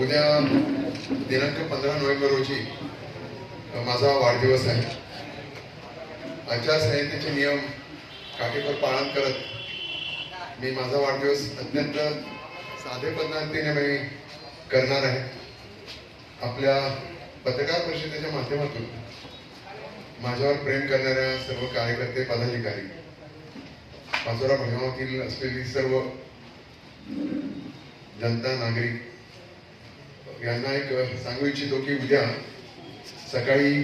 उद्या दिनांक पंधरा नोव्हेंबर रोजी माझा वाढदिवस आहे. आचारसंहितेचे नियम काटेकोर पालन करत मी माझा वाढदिवस अत्यंत साधे पद्धतीने मी करणार आहे. आपल्या पत्रकार परिषदेच्या माध्यमातून माझ्यावर प्रेम करणाऱ्या सर्व कार्यकर्ते पदाधिकारी पाचोरा भडगावातील असलेली सर्व जनता नागरिक यांना एक सांगू इच्छितो की उद्या सकाळी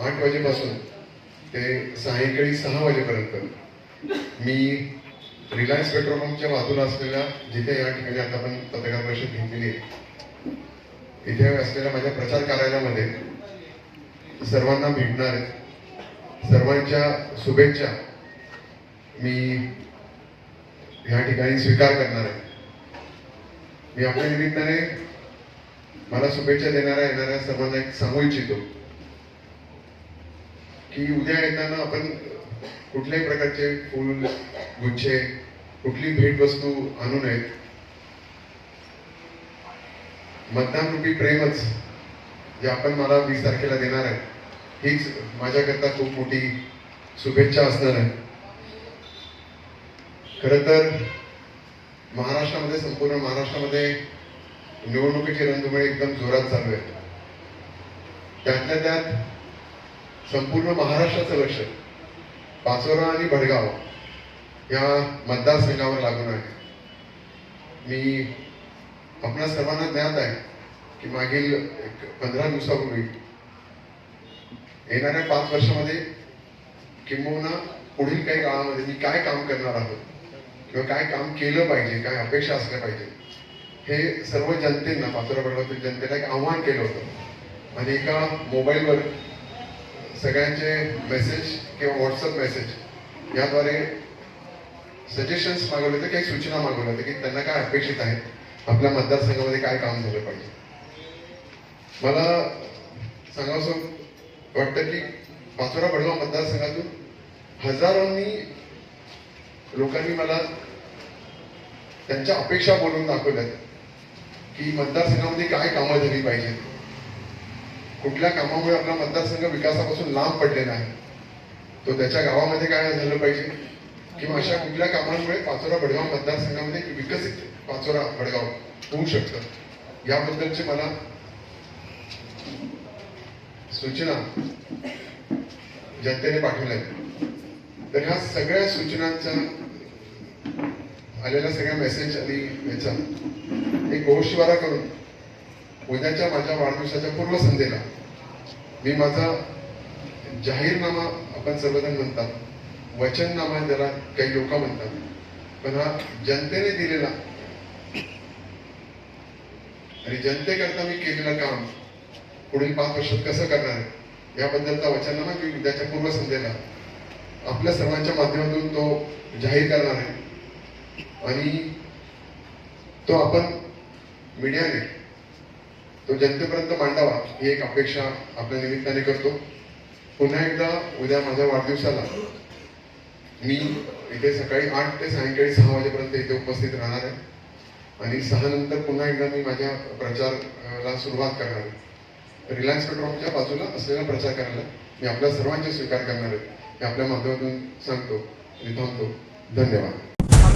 आठ वाजेपासून ते सायंकाळी सहा वाजेपर्यंत मी रिलायन्स पेट्रोल पंपच्या बाजूला असलेल्या जिथे या ठिकाणी आता आपण पत्रकार परिषद घेतलेली आहे इथे असलेल्या माझ्या प्रचार कार्यालयामध्ये सर्वांना भेटणार आहे. सर्वांच्या शुभेच्छा मी या ठिकाणी स्वीकार करणार आहे. मी आपल्या निमित्ताने मला शुभेच्छा देणाऱ्या येणाऱ्या सर्वांना एक सांगू इच्छितो की उद्या येताना आपण कुठल्याही प्रकारचे फूल गुच्छे कुठली भेटवस्तू आणू नयेत. मतदान रुपी प्रेमच जे आपण मला वीस तारखेला देणार आहे हीच माझ्याकरता खूप मोठी शुभेच्छा असणार आहे. खर तर महाराष्ट्रामध्ये संपूर्ण महाराष्ट्रामध्ये निवडणुकीची रणधुमाळी एकदम जोरात चालू आहे. त्यातल्या त्यात संपूर्ण महाराष्ट्राचं लक्ष पाचोरा आणि भडगाव या मतदारसंघावर लागून आहे. मी आपल्या सर्वांना ज्ञात आहे की मागील एक पंधरा दिवसापूर्वी येणाऱ्या पाच वर्षामध्ये किंबहुना पुढील काही काळामध्ये मी काय काम करणार आहोत किंवा काय काम केलं पाहिजे काय अपेक्षा असल्या पाहिजे हे सर्व जनतेना पाचोरा बडगावातील जनतेला एक आव्हान केलं होतं. आणि एका मोबाईलवर सगळ्यांचे मेसेज किंवा व्हॉट्सअप मेसेज याद्वारे सजेशन्स मागवले होते काही सूचना मागवल्या होत्या की त्यांना काय अपेक्षित आहे. आपल्या मतदारसंघामध्ये काय काम झालं पाहिजे. मला सांगावंसं वाटतं की पाचोरा बडगाव मतदारसंघातून हजारोंनी लोकांनी मला त्यांच्या अपेक्षा बोलून दाखवल्यात. की मतदारसंघामध्ये काय कामं झाली पाहिजेत कुठल्या कामामुळे आपला मतदारसंघ विकासापासून लांब पडलेला आहे? तो त्याच्या गावामध्ये काय झालं पाहिजे? किंवा अशा कुठल्या कामांमुळे पाचोरा बडगाव मतदारसंघामध्ये विकसित पाचोरा बडगाव होऊ शकतं? याबद्दलचे मला सूचना जनतेने पाठवल्या तर ह्या सगळ्या सूचनांचा आलेला सगळ्या मेसेज आणि याचा एक गोशिवारा करून उद्याच्या माझ्या वाढदिवसाच्या पूर्वसंध्येला मी माझा जाहीरनामा आपण सर्वजण म्हणतात वचननामा ज्याला काही लोक म्हणतात पण हा जनतेने दिलेला आणि जनतेकरता मी केलेलं काम पुढील पाच वर्षात कसं करणार आहे याबद्दलचा वचननामा मी उद्याच्या पूर्वसंध्येला आपल्या सर्वांच्या माध्यमातून तो जाहीर करणार आहे. आणि तो आपण मीडियाने तो जनतेपर्यंत मांडावा ही एक अपेक्षा आपल्या निमित्ताने करतो. पुन्हा एकदा उद्या माझ्या वाढदिवसाला मी इथे सकाळी आठ ते सायंकाळी सहा वाजेपर्यंत इथे उपस्थित राहणार आहे. आणि सहा नंतर पुन्हा एकदा मी माझ्या प्रचाराला सुरुवात करणार आहे. रिलायन्स पेट्रोलच्या बाजूला असलेला प्रचार करायला मी आपल्या सर्वांचे स्वीकार करणार आहे. हे आपल्या माध्यमातून सांगतो आणि थांबतो धन्यवाद.